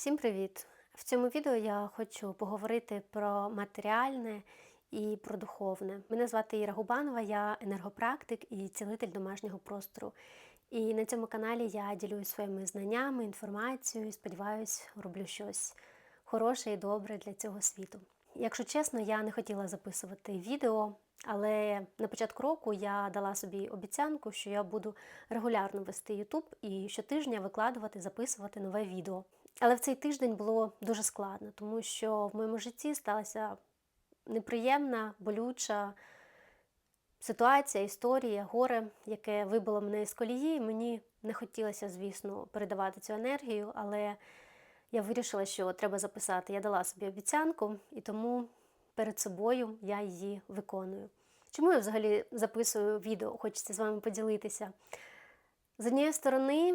Всім привіт! В цьому відео я хочу поговорити про матеріальне і про духовне. Мене звати Іра Губанова, я енергопрактик і цілитель домашнього простору. І на цьому каналі я ділюсь своїми знаннями, інформацією і сподіваюсь, роблю щось хороше і добре для цього світу. Якщо чесно, я не хотіла записувати відео, але на початку року я дала собі обіцянку, що я буду регулярно вести YouTube і щотижня викладувати, записувати нове відео. Але в цей тиждень було дуже складно, тому що в моєму житті сталася неприємна, болюча ситуація, історія, горе, яке вибило мене з колії. Мені не хотілося, звісно, передавати цю енергію, але я вирішила, що треба записати. Я дала собі обіцянку, і тому перед собою я її виконую. Чому я взагалі записую відео? Хочеться з вами поділитися. З однієї сторони,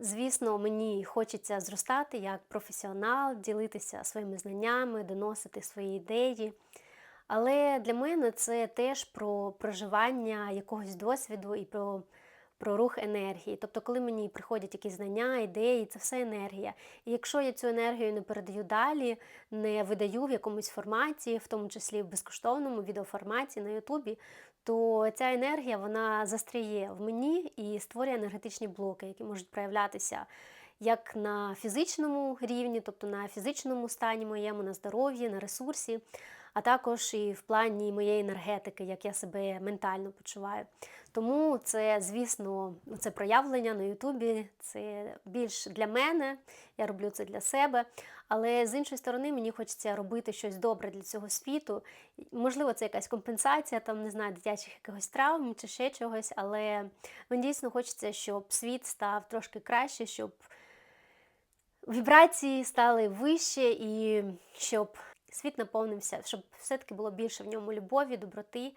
звісно, мені хочеться зростати як професіонал, ділитися своїми знаннями, доносити свої ідеї. Але для мене це теж про проживання якогось досвіду і про, про рух енергії. Тобто, коли мені приходять якісь знання, ідеї, це все енергія. І якщо я цю енергію не передаю далі, не видаю в якомусь форматі, в тому числі в безкоштовному відеоформаті на Ютубі, то ця енергія вона застряє в мені і створює енергетичні блоки, які можуть проявлятися як на фізичному рівні, тобто на фізичному стані моєму, на здоров'ї, на ресурсі, а також і в плані моєї енергетики, як я себе ментально почуваю. Тому це, звісно, це проявлення на Ютубі, це більш для мене, я роблю це для себе. Але з іншої сторони, мені хочеться робити щось добре для цього світу. Можливо, це якась компенсація, там не знаю, дитячих якихось травм чи ще чогось, але мені дійсно хочеться, щоб світ став трошки краще, щоб вібрації стали вище і щоб світ наповнився, щоб все-таки було більше в ньому любові, доброти.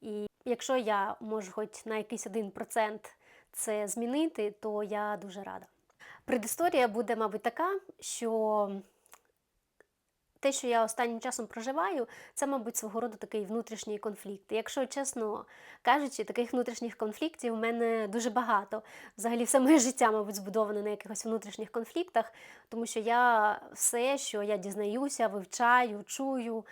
І якщо я можу хоч на якийсь один процент це змінити, то я дуже рада. Предісторія буде, мабуть, така, що те, що я останнім часом проживаю, це, мабуть, свого роду такий внутрішній конфлікт. Якщо чесно кажучи, таких внутрішніх конфліктів в мене дуже багато. Взагалі, все моє життя, мабуть, збудоване на якихось внутрішніх конфліктах, тому що я все, що я дізнаюся, вивчаю, чую,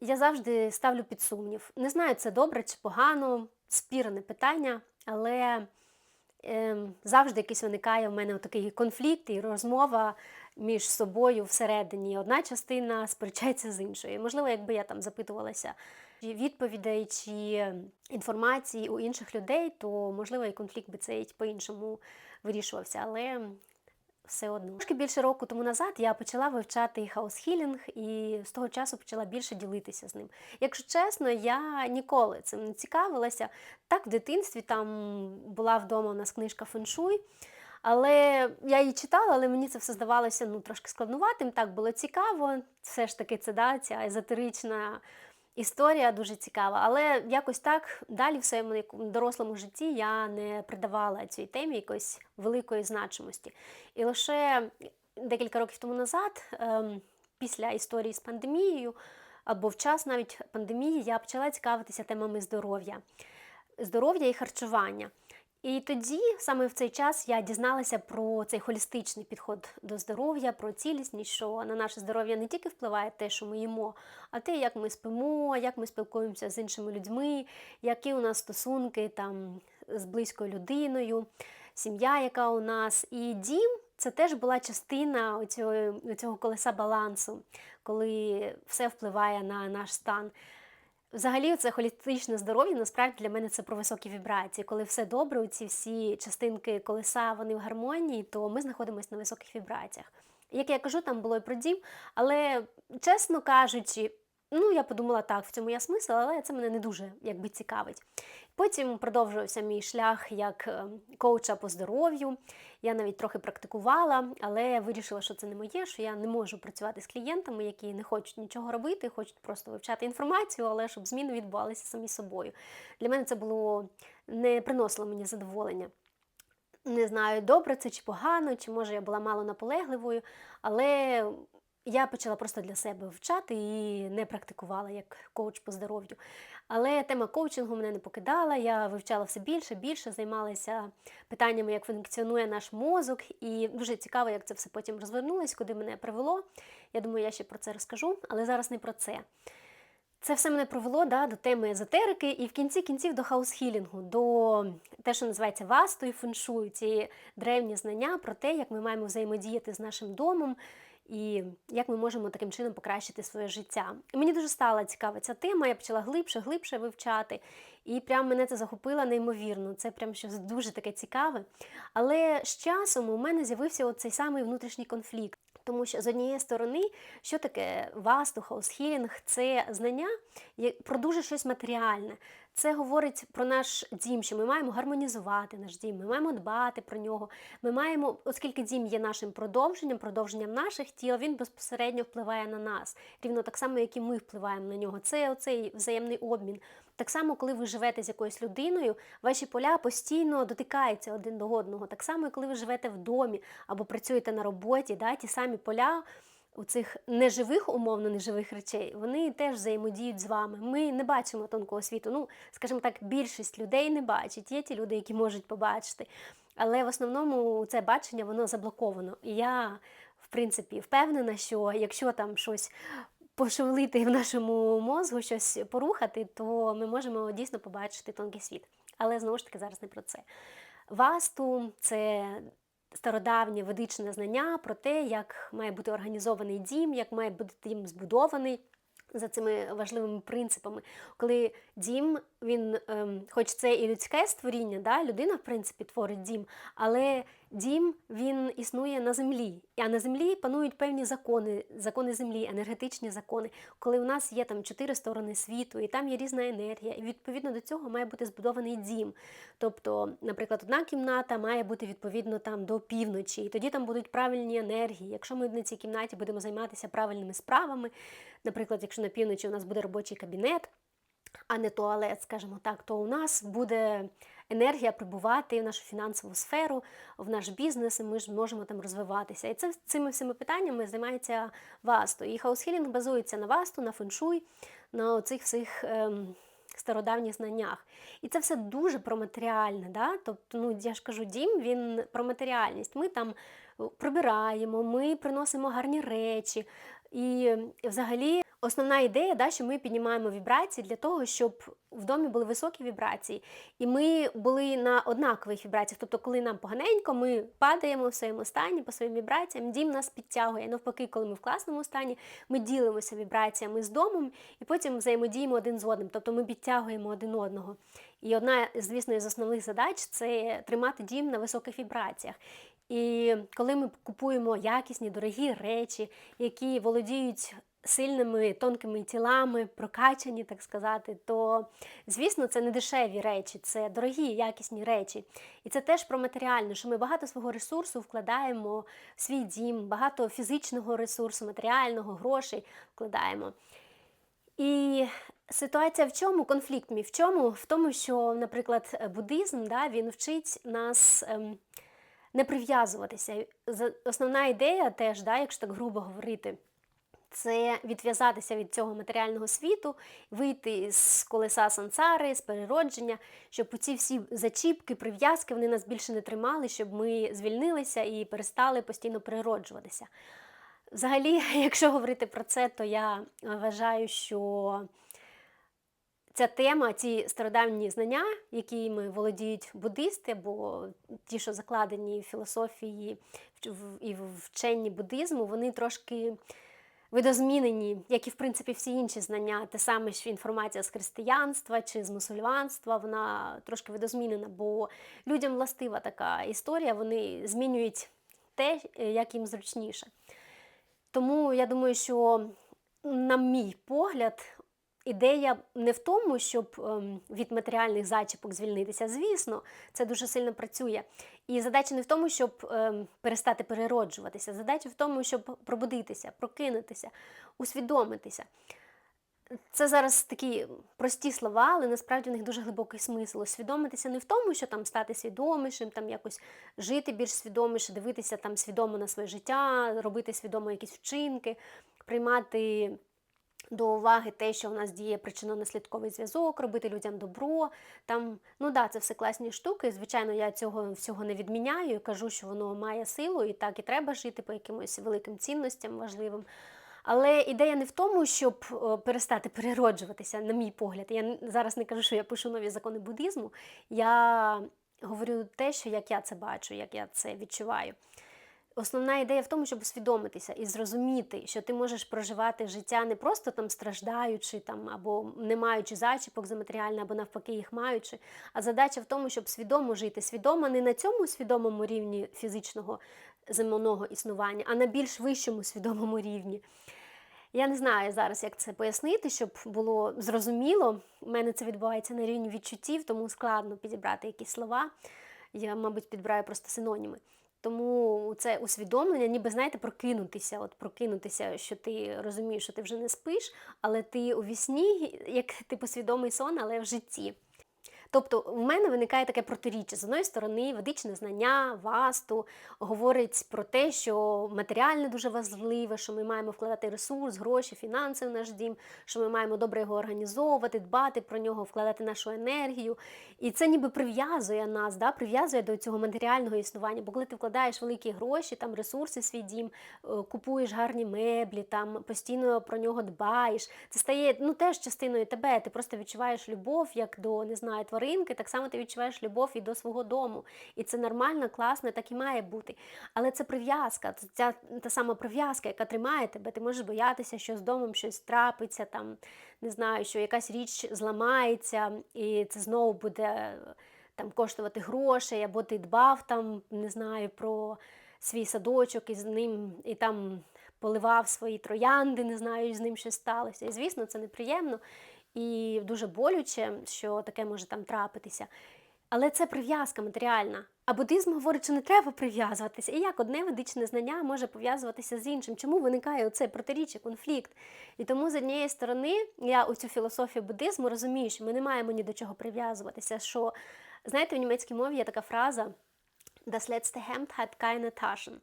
я завжди ставлю під сумнів. Не знаю, це добре чи погано, спірне питання, але завжди якийсь виникає в мене такий конфлікт і розмова між собою всередині. Одна частина сперечається з іншою. Можливо, якби я там запитувалася відповідей чи інформації у інших людей, то можливо і конфлікт би цей по-іншому вирішувався. Але все одно. Трошки більше року тому назад я почала вивчати хаос-хілінг і з того часу почала більше ділитися з ним. Якщо чесно, я ніколи цим не цікавилася. Так, в дитинстві там була вдома у нас книжка феншуй. Але я її читала, але мені це все здавалося ну, трошки складнуватим. Так було цікаво. Все ж таки, це да, ця езотерична історія дуже цікава. Але якось так далі в своєму дорослому житті я не придавала цій темі якоїсь великої значимості. І лише декілька років тому назад, ем, після історії з пандемією, або в час навіть пандемії, я почала цікавитися темами здоров'я, здоров'я і харчування. І тоді, саме в цей час, я дізналася про цей холістичний підход до здоров'я, про цілісність, що на наше здоров'я не тільки впливає те, що ми їмо, а те, як ми спимо, як ми спілкуємося з іншими людьми, які у нас стосунки там з близькою людиною, сім'я, яка у нас. І дім це теж була частина цього, колеса балансу, коли все впливає на наш стан. Взагалі, це холістичне здоров'я, насправді для мене це про високі вібрації. Коли все добре, у ці всі частинки колеса вони в гармонії, то ми знаходимося на високих вібраціях. Як я кажу, там було і про дім, але чесно кажучи, ну я подумала, так, в цьому є смисл, але це мене не дуже якби цікавить. Потім продовжувався мій шлях як е, коуча по здоров'ю. Я навіть трохи практикувала, але вирішила, що це не моє, що я не можу працювати з клієнтами, які не хочуть нічого робити, хочуть просто вивчати інформацію, але щоб зміни відбувалися самі собою. Для мене це було не приносило мені задоволення. Не знаю, добре це чи погано, чи може я була мало наполегливою, але я почала просто для себе вивчати і не практикувала як коуч по здоров'ю. Але тема коучингу мене не покидала. Я вивчала все більше, більше займалася питаннями, як функціонує наш мозок, і дуже цікаво, як це все потім розвернулось, куди мене привело. Я думаю, я ще про це розкажу, але зараз не про це. Це все мене провело да, до теми езотерики і в кінці кінців до хаус-хілінгу, до те, що називається васту і феншую, ці древні знання про те, як ми маємо взаємодіяти з нашим домом і як ми можемо таким чином покращити своє життя. І мені дуже стала цікава ця тема, я почала глибше, глибше вивчати. І прям мене це захопило неймовірно. Це прям щось дуже таке цікаве. Але з часом у мене з'явився оцей самий внутрішній конфлікт. Тому що з однієї сторони, що таке васту, хаусхілінг це знання про дуже щось матеріальне. Це говорить про наш дім, що ми маємо гармонізувати наш дім, ми маємо дбати про нього. Ми маємо, оскільки дім є нашим продовженням, продовженням наших тіл, він безпосередньо впливає на нас, рівно так само, як і ми впливаємо на нього. Це оцей взаємний обмін. Так само, коли ви живете з якоюсь людиною, ваші поля постійно дотикаються один до одного. Так само, коли ви живете в домі або працюєте на роботі, да, ті самі поля у цих неживих, умовно неживих речей, вони теж взаємодіють з вами. Ми не бачимо тонкого світу. Ну, скажімо так, більшість людей не бачить. Є ті люди, які можуть побачити. Але в основному це бачення воно заблоковано. І я, в принципі, впевнена, що якщо там щось пошевелити в нашому мозку, щось порухати, то ми можемо дійсно побачити тонкий світ. Але знову ж таки зараз не про це. Васту це стародавнє ведичне знання про те, як має бути організований дім, як має бути дім збудований. За цими важливими принципами, коли дім, він, ем, хоч це і людське створіння, да, людина, в принципі, творить дім, але дім він існує на землі. А на землі панують певні закони, закони землі, енергетичні закони, коли у нас є там чотири сторони світу, і там є різна енергія, і відповідно до цього має бути збудований дім. Тобто, наприклад, одна кімната має бути відповідно там до півночі, і тоді там будуть правильні енергії. Якщо ми на цій кімнаті будемо займатися правильними справами, наприклад, якщо на півночі у нас буде робочий кабінет. А не туалет, скажімо так, то у нас буде енергія прибувати в нашу фінансову сферу, в наш бізнес, і ми ж можемо там розвиватися. І це цими всіми питаннями займається Васту. І хаусхілінг базується на Васту, на феншуй, на цих всіх. Ем, Стародавніх знаннях. І це все дуже про матеріальне. Да? Тобто, ну, я ж кажу, дім він про матеріальність. Ми там прибираємо, ми приносимо гарні речі. І взагалі Основна ідея, да, що ми піднімаємо вібрації для того, щоб в домі були високі вібрації, і ми були на однакових вібраціях. Тобто, коли нам поганенько, ми падаємо в своєму стані по своїм вібраціям, дім нас підтягує. Навпаки, коли ми в класному стані, ми ділимося вібраціями з домом і потім взаємодіємо один з одним, тобто ми підтягуємо один одного. І одна, звісно, із основних задач це тримати дім на високих вібраціях. І коли ми купуємо якісні, дорогі речі, які володіють сильними тонкими тілами, прокачані, так сказати, то, звісно, це не дешеві речі, це дорогі, якісні речі. І це теж про матеріальне, що ми багато свого ресурсу вкладаємо в свій дім, багато фізичного ресурсу, матеріального, грошей вкладаємо. І ситуація в чому? Конфлікт мій в чому? В тому, що, наприклад, буддизм да, він вчить нас. Ем, не прив'язуватися. Основна ідея теж, да, якщо так грубо говорити, це відв'язатися від цього матеріального світу, вийти з колеса сансари, з переродження, щоб ці всі зачіпки, прив'язки вони нас більше не тримали, щоб ми звільнилися і перестали постійно перероджуватися. Взагалі, якщо говорити про це, то я вважаю, що ця тема, ці стародавні знання, якими володіють буддисти, бо ті, що закладені в філософії і в вченні буддизму, вони трошки видозмінені, як і в принципі всі інші знання, те саме що інформація з християнства чи з мусульманства, вона трошки видозмінена, бо людям властива така історія, вони змінюють те, як їм зручніше. Тому я думаю, що, на мій погляд, Ідея не в тому, щоб ем, від матеріальних зачіпок звільнитися. Звісно, це дуже сильно працює. І задача не в тому, щоб ем, перестати перероджуватися. Задача в тому, щоб пробудитися, прокинутися, усвідомитися. Це зараз такі прості слова, але насправді в них дуже глибокий смисл. Усвідомитися не в тому, що там стати свідомішим, там якось жити більш свідоміше, дивитися там свідомо на своє життя, робити свідомо якісь вчинки, приймати до уваги те, що у нас діє причинно-наслідковий зв'язок, робити людям добро. Там, ну да, це все класні штуки. Звичайно, я цього всього не відміняю і кажу, що воно має силу, і так і треба жити по якимось великим цінностям важливим. Але ідея не в тому, щоб е, перестати перероджуватися, на мій погляд. Я зараз не кажу, що я пишу нові закони буддизму. Я говорю те, що як я це бачу, як я це відчуваю. Основна ідея в тому, щоб усвідомитися і зрозуміти, що ти можеш проживати життя не просто там страждаючи там або не маючи зачіпок за матеріальне, або навпаки їх маючи. А задача в тому, щоб свідомо жити. Свідомо не на цьому свідомому рівні фізичного земного існування, а на більш вищому свідомому рівні. Я не знаю зараз, як це пояснити, щоб було зрозуміло. У мене це відбувається на рівні відчуттів, тому складно підібрати якісь слова. Я, мабуть, підбираю просто синоніми. Тому це усвідомлення, ніби знаєте, прокинутися, от прокинутися, що ти розумієш, що ти вже не спиш, але ти у вісні, як типу свідомий сон, але в житті. Тобто в мене виникає таке протиріччя. З одної сторони, ведичне знання, васту говорить про те, що матеріальне дуже важливе, що ми маємо вкладати ресурс, гроші, фінанси в наш дім, що ми маємо добре його організовувати, дбати про нього, вкладати нашу енергію. І це ніби прив'язує нас, да, прив'язує до цього матеріального існування. Бо коли ти вкладаєш великі гроші, там ресурси в свій дім, е, купуєш гарні меблі, там постійно про нього дбаєш, це стає ну теж частиною тебе. Ти просто відчуваєш любов як до не знаю, тваринки, так само ти відчуваєш любов і до свого дому. І це нормально, класно, так і має бути. Але це прив'язка, ця та сама прив'язка, яка тримає тебе. Ти можеш боятися, що з домом щось трапиться, там не знаю, що якась річ зламається, і це знову буде там коштувати грошей, або ти дбав там, не знаю, про свій садочок і з ним і там поливав свої троянди, не знаю, з ним щось сталося. І звісно, це неприємно і дуже болюче, що таке може там трапитися. Але це прив'язка матеріальна. А буддизм говорить, що не треба прив'язуватися. І як одне ведичне знання може пов'язуватися з іншим? Чому виникає оце протиріччя, конфлікт? І тому, з однієї сторони, я у цю філософію буддизму розумію, що ми не маємо ні до чого прив'язуватися. Що, знаєте, в німецькій мові є така фраза Das letzte Hemd hat keine Taschen.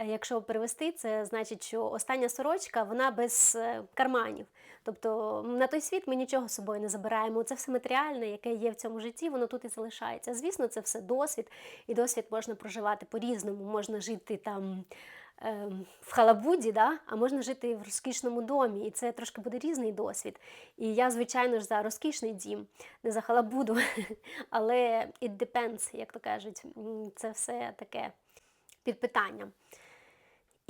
Е, якщо перевести, це значить, що остання сорочка вона без е, карманів. Тобто на той світ ми нічого з собою не забираємо. Це все матеріальне, яке є в цьому житті, воно тут і залишається. Звісно, це все досвід, і досвід можна проживати по-різному. Можна жити там. Ем, в халабуді, да? а можна жити в розкішному домі, і це трошки буде різний досвід. І я, звичайно ж, за розкішний дім, не за халабуду, але it depends, як то кажуть, це все таке під питанням.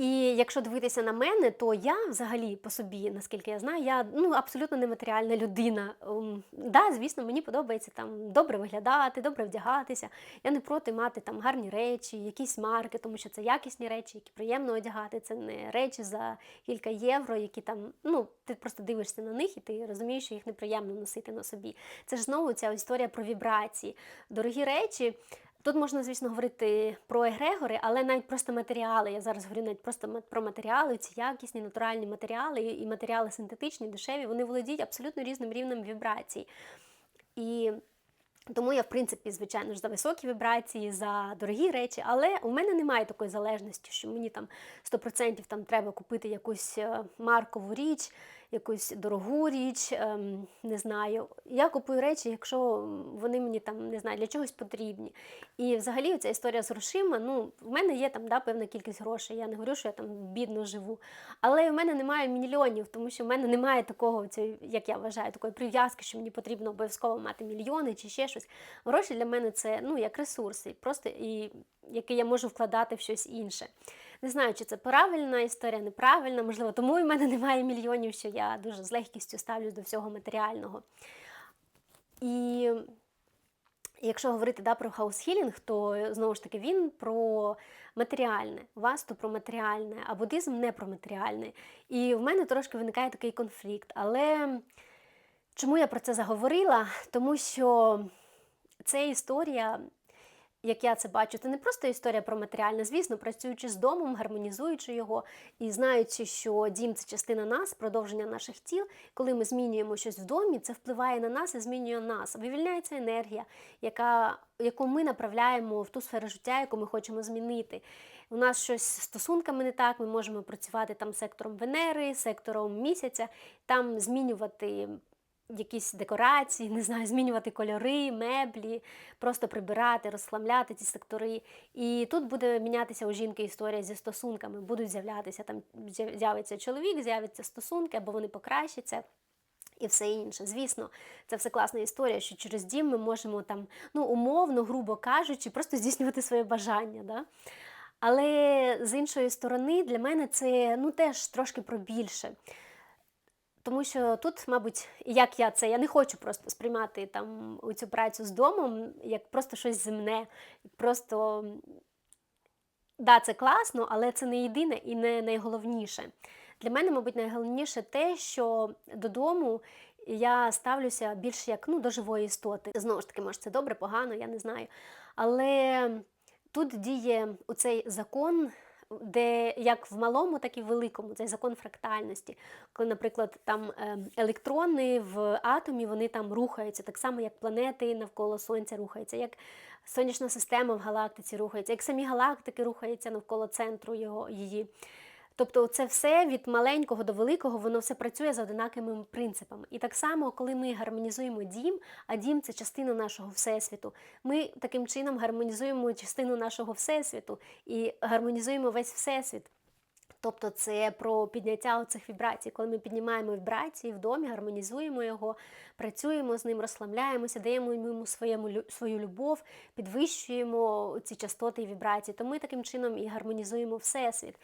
І якщо дивитися на мене, то я взагалі по собі, наскільки я знаю, я ну абсолютно нематеріальна людина. Um, да, звісно, мені подобається там добре виглядати, добре вдягатися. Я не проти мати там гарні речі, якісь марки, тому що це якісні речі, які приємно одягати. Це не речі за кілька євро, які там, ну ти просто дивишся на них і ти розумієш, що їх неприємно носити на собі. Це ж знову ця історія про вібрації. Дорогі речі. Тут можна, звісно, говорити про егрегори, але навіть просто матеріали. Я зараз говорю навіть просто про матеріали, ці якісні натуральні матеріали і матеріали синтетичні, дешеві, вони володіють абсолютно різним рівнем вібрацій. І тому я, в принципі, звичайно ж, за високі вібрації, за дорогі речі, але у мене немає такої залежності, що мені там 100% там треба купити якусь е, маркову річ якусь дорогу річ, ем, не знаю. Я купую речі, якщо вони мені там не знаю, для чогось потрібні. І взагалі ця історія з грошима, ну, в мене є там да, певна кількість грошей. Я не говорю, що я там бідно живу. Але в мене немає мільйонів, тому що в мене немає такого, як я вважаю, такої прив'язки, що мені потрібно обов'язково мати мільйони чи ще щось. Гроші для мене це ну, як ресурси, просто і який я можу вкладати в щось інше. Не знаю, чи це правильна історія, неправильна, можливо, тому і в мене немає мільйонів, що я дуже з легкістю ставлюсь до всього матеріального. І якщо говорити да, про хаусхілінг, то знову ж таки він про матеріальне, васту про матеріальне, а буддизм не про матеріальне. І в мене трошки виникає такий конфлікт. Але чому я про це заговорила? Тому що це історія як я це бачу, це не просто історія про матеріальне, звісно, працюючи з домом, гармонізуючи його і знаючи, що дім це частина нас, продовження наших тіл. Коли ми змінюємо щось в домі, це впливає на нас і змінює нас. Вивільняється енергія, яка, яку ми направляємо в ту сферу життя, яку ми хочемо змінити. У нас щось з стосунками не так, ми можемо працювати там сектором Венери, сектором місяця, там змінювати якісь декорації, не знаю, змінювати кольори, меблі, просто прибирати, розхламляти ці сектори. І тут буде мінятися у жінки історія зі стосунками, будуть з'являтися там, з'явиться чоловік, з'являться стосунки, або вони покращаться. І все інше. Звісно, це все класна історія, що через дім ми можемо там, ну, умовно, грубо кажучи, просто здійснювати своє бажання. Да? Але з іншої сторони, для мене це ну, теж трошки про більше. Тому що тут, мабуть, як я це, я не хочу просто сприймати там цю працю з домом як просто щось земне. Просто да, це класно, але це не єдине і не найголовніше. Для мене, мабуть, найголовніше те, що додому я ставлюся більше як ну, до живої істоти. Знову ж таки, може, це добре, погано, я не знаю. Але тут діє оцей закон де як в малому, так і в великому цей закон фрактальності. Коли, наприклад, там ем, електрони в атомі вони там рухаються, так само, як планети навколо Сонця рухаються, як сонячна система в галактиці рухається, як самі галактики рухаються навколо центру його, її. Тобто, це все від маленького до великого, воно все працює за одинакими принципами. І так само, коли ми гармонізуємо дім, а дім це частина нашого всесвіту. Ми таким чином гармонізуємо частину нашого всесвіту і гармонізуємо весь всесвіт. Тобто це про підняття оцих вібрацій. Коли ми піднімаємо вібрації в домі, гармонізуємо його, працюємо з ним, розслабляємося, даємо йому своєму, свою любов, підвищуємо ці частоти і вібрації, то ми таким чином і гармонізуємо всесвіт.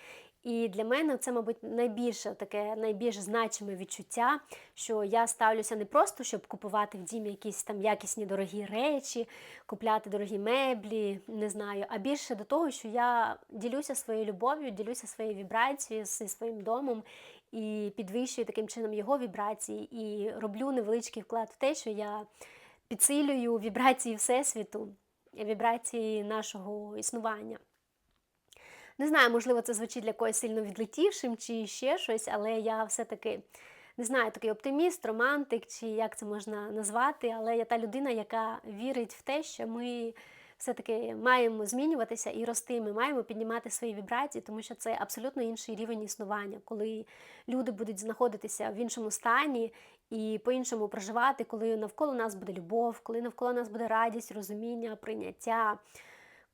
І для мене це, мабуть, найбільше таке найбільш значиме відчуття, що я ставлюся не просто, щоб купувати в дім якісь там якісні дорогі речі, купляти дорогі меблі, не знаю, а більше до того, що я ділюся своєю любов'ю, ділюся своєю вібрацією зі своїм домом і підвищую таким чином його вібрації, і роблю невеличкий вклад в те, що я підсилюю вібрації Всесвіту, вібрації нашого існування. Не знаю, можливо, це звучить для когось сильно відлетівшим чи ще щось, але я все-таки не знаю, такий оптиміст, романтик, чи як це можна назвати, але я та людина, яка вірить в те, що ми все-таки маємо змінюватися і рости. Ми маємо піднімати свої вібрації, тому що це абсолютно інший рівень існування, коли люди будуть знаходитися в іншому стані і по-іншому проживати, коли навколо нас буде любов, коли навколо нас буде радість, розуміння, прийняття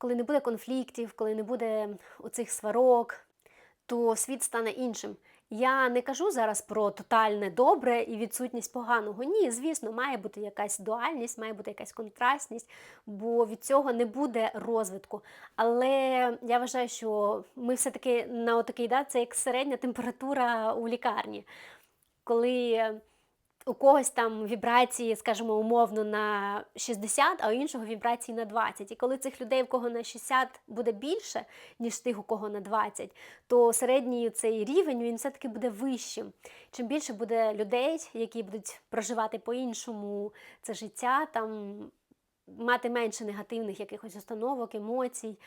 коли не буде конфліктів, коли не буде оцих сварок, то світ стане іншим. Я не кажу зараз про тотальне добре і відсутність поганого. Ні, звісно, має бути якась дуальність, має бути якась контрастність, бо від цього не буде розвитку. Але я вважаю, що ми все-таки на отакий, да, це як середня температура у лікарні. Коли у когось там вібрації, скажімо, умовно на 60, а у іншого вібрації на 20. І коли цих людей, у кого на 60 буде більше, ніж тих, у кого на 20, то середній цей рівень він все-таки буде вищим. Чим більше буде людей, які будуть проживати по-іншому це життя, там мати менше негативних якихось установок, емоцій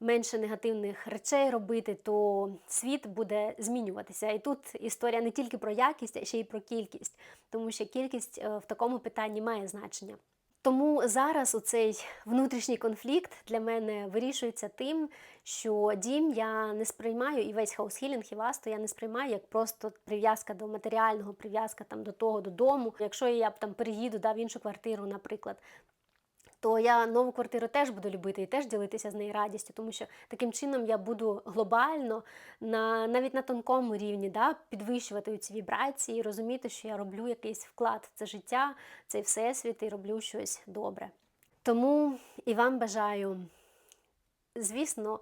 менше негативних речей робити, то світ буде змінюватися. І тут історія не тільки про якість, а ще й про кількість, тому що кількість е, в такому питанні має значення. Тому зараз у цей внутрішній конфлікт для мене вирішується тим, що дім я не сприймаю і весь хаусхілінг і васту я не сприймаю як просто прив'язка до матеріального, прив'язка там до того додому. Якщо я там переїду да, в іншу квартиру, наприклад, то я нову квартиру теж буду любити і теж ділитися з нею радістю, тому що таким чином я буду глобально, на, навіть на тонкому рівні, да, підвищувати ці вібрації, і розуміти, що я роблю якийсь вклад в це життя, цей всесвіт і роблю щось добре. Тому і вам бажаю, звісно,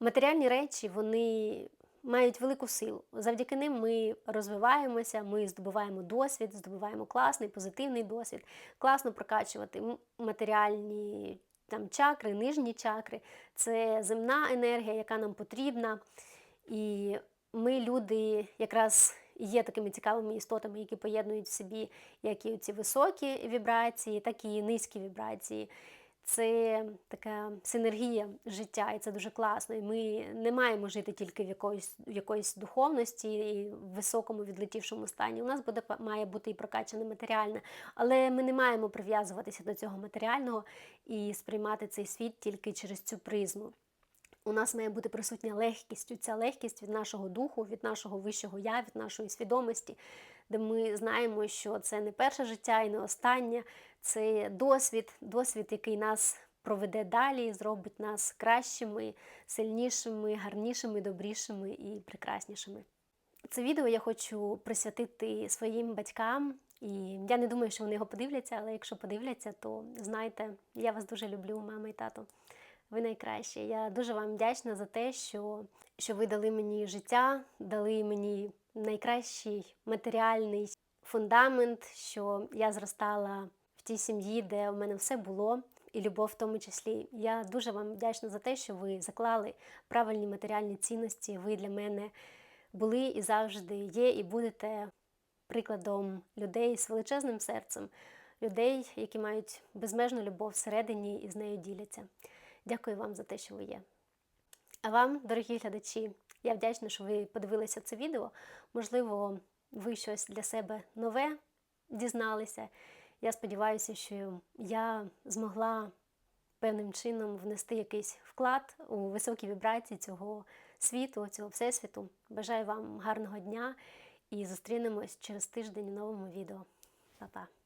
матеріальні речі, вони мають велику силу. Завдяки ним ми розвиваємося, ми здобуваємо досвід, здобуваємо класний, позитивний досвід, класно прокачувати матеріальні там, чакри, нижні чакри. Це земна енергія, яка нам потрібна. І ми, люди, якраз є такими цікавими істотами, які поєднують в собі як і ці високі вібрації, так і низькі вібрації. Це така синергія життя, і це дуже класно. І ми не маємо жити тільки в якоїсь, в якоїсь духовності і в високому відлетівшому стані. У нас буде має бути і прокачане матеріальне, але ми не маємо прив'язуватися до цього матеріального і сприймати цей світ тільки через цю призму. У нас має бути присутня легкість, ця легкість від нашого духу, від нашого вищого я, від нашої свідомості, де ми знаємо, що це не перше життя і не останнє, це досвід, досвід, який нас проведе далі, зробить нас кращими, сильнішими, гарнішими, добрішими і прекраснішими. Це відео я хочу присвятити своїм батькам, і я не думаю, що вони його подивляться, але якщо подивляться, то знайте, я вас дуже люблю, мама і тато. Ви найкращі. Я дуже вам вдячна за те, що, що ви дали мені життя, дали мені найкращий матеріальний фундамент, що я зростала тій сім'ї, де в мене все було, і любов в тому числі. Я дуже вам вдячна за те, що ви заклали правильні матеріальні цінності. Ви для мене були і завжди є, і будете прикладом людей з величезним серцем, людей, які мають безмежну любов всередині і з нею діляться. Дякую вам за те, що ви є. А вам, дорогі глядачі, я вдячна, що ви подивилися це відео. Можливо, ви щось для себе нове дізналися. Я сподіваюся, що я змогла певним чином внести якийсь вклад у високі вібрації цього світу, цього всесвіту. Бажаю вам гарного дня і зустрінемось через тиждень у новому відео. Па-па!